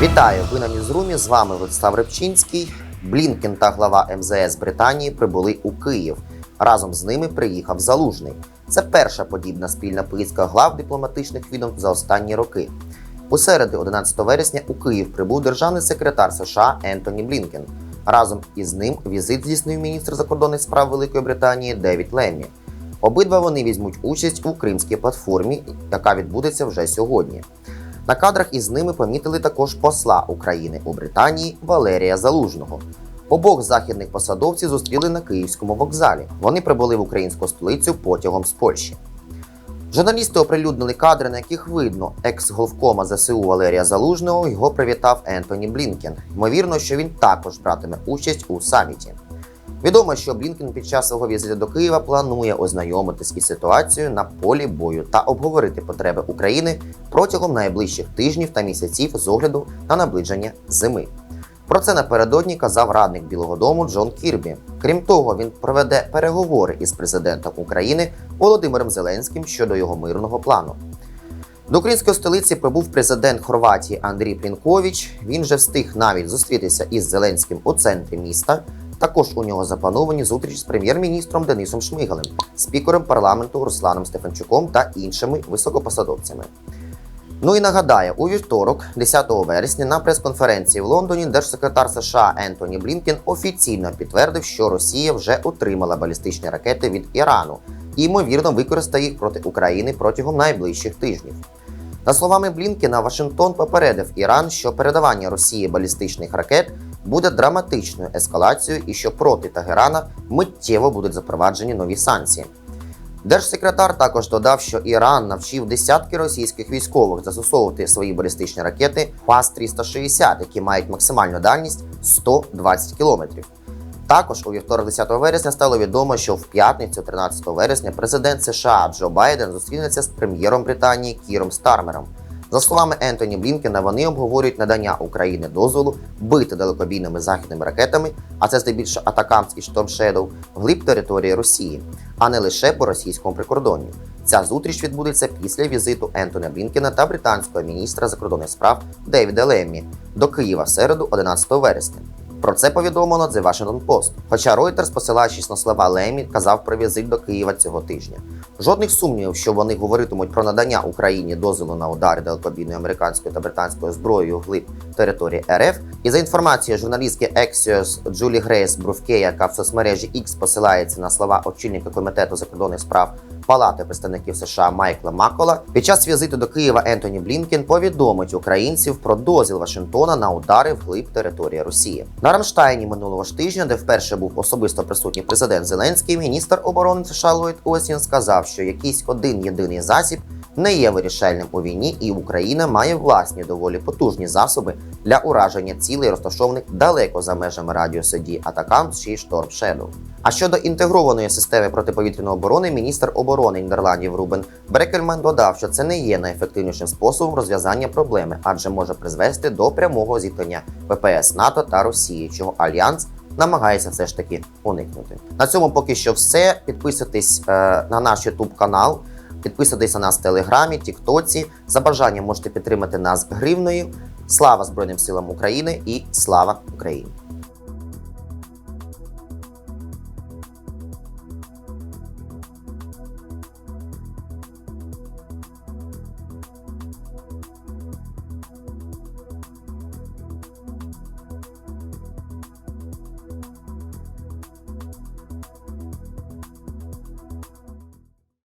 Вітаю! Ви на Ньюзрумі. З вами Владислав Рибчинський. Блінкен та глава МЗС Британії прибули у Київ. Разом з ними приїхав Залужний. Це перша подібна спільна поїздка глав дипломатичних відомств за останні роки. У середу, 11 вересня, у Київ прибув державний секретар США Ентоні Блінкен. Разом із ним візит здійснив міністр закордонних справ Великої Британії Девід Леммі. Обидва вони візьмуть участь у кримській платформі, яка відбудеться вже сьогодні. На кадрах із ними помітили також посла України у Британії Валерія Залужного. Обох західних посадовців зустріли на київському вокзалі. Вони прибули в українську столицю потягом з Польщі. Журналісти оприлюднили кадри, на яких видно екс-головкома ЗСУ Валерія Залужного. Його привітав Ентоні Блінкен. Ймовірно, що він також братиме участь у саміті. Відомо, що Блінкен під час свого візиту до Києва планує ознайомитись із ситуацією на полі бою та обговорити потреби України протягом найближчих тижнів та місяців з огляду на наближення зими. Про це напередодні казав радник Білого Дому Джон Кірбі. Крім того, він проведе переговори із президентом України Володимиром Зеленським щодо його мирного плану. До української столиці прибув президент Хорватії Андрій Плінкович. Він же встиг навіть зустрітися із Зеленським у центрі міста. Також у нього заплановані зустріч з прем'єр-міністром Денисом Шмигалем, спікером парламенту Русланом Стефанчуком та іншими високопосадовцями. Ну і нагадаю, у вівторок, 10 вересня, на прес-конференції в Лондоні держсекретар США Ентоні Блінкен офіційно підтвердив, що Росія вже отримала балістичні ракети від Ірану і ймовірно використає їх проти України протягом найближчих тижнів. За словами Блінкена, Вашингтон попередив Іран, що передавання Росії балістичних ракет буде драматичною ескалацією і що проти Тегерана миттєво будуть запроваджені нові санкції. Держсекретар також додав, що Іран навчив десятки російських військових застосовувати свої балістичні ракети ФАС-360, які мають максимальну дальність 120 кілометрів. Також у вівторок 10 вересня стало відомо, що в п'ятницю, 13 вересня, президент США Джо Байден зустрінеться з прем'єром Британії Кіром Стармером. За словами Ентоні Блінкена, вони обговорюють надання Україні дозволу бити далекобійними західними ракетами, а це здебільшого Атакамс і Шторм Шедоу, вглиб території Росії, а не лише по російському прикордонню. Ця зустріч відбудеться після візиту Ентоні Блінкена та британського міністра закордонних справ Девіда Леммі до Києва середу, 11 вересня. Про це повідомлено The Washington Post. Хоча Reuters, посилаючись на слова Лемі, казав про візит до Києва цього тижня. Жодних сумнівів, що вони говоритимуть про надання Україні дозволу на удари далекобійною американською та британською зброєю вглиб території РФ. І за інформацією журналістки Axios Джулі Грейс Брувке, яка в соцмережі X посилається на слова очільника комітету закордонних справ Палати представників США Майкла Макола, під час візиту до Києва Ентоні Блінкен повідомить українців про дозвіл Вашингтона на удари вглиб території Росії. На Рамштайні минулого ж тижня, де вперше був особисто присутній президент Зеленський, міністр оборони США Ллойд Остін сказав, що якийсь один єдиний засіб не є вирішальним у війні, і Україна має власні доволі потужні засоби для ураження цілей, розташованих далеко за межами радіусу дії Атакам чи Шторм Shadow. А щодо інтегрованої системи протиповітряної оборони, міністр оборони Нідерландів Рубен Брекельман додав, що це не є найефективнішим способом розв'язання проблеми, адже може призвести до прямого зіткнення ВПС НАТО та Росії, чого альянс намагається все ж таки уникнути. На цьому поки що все. Підписуйтесь е, на наш YouTube канал. Підписуйтесь на нас в Телеграмі, Тіктоці. За бажанням можете підтримати нас гривною. Слава Збройним силам України і слава Україні!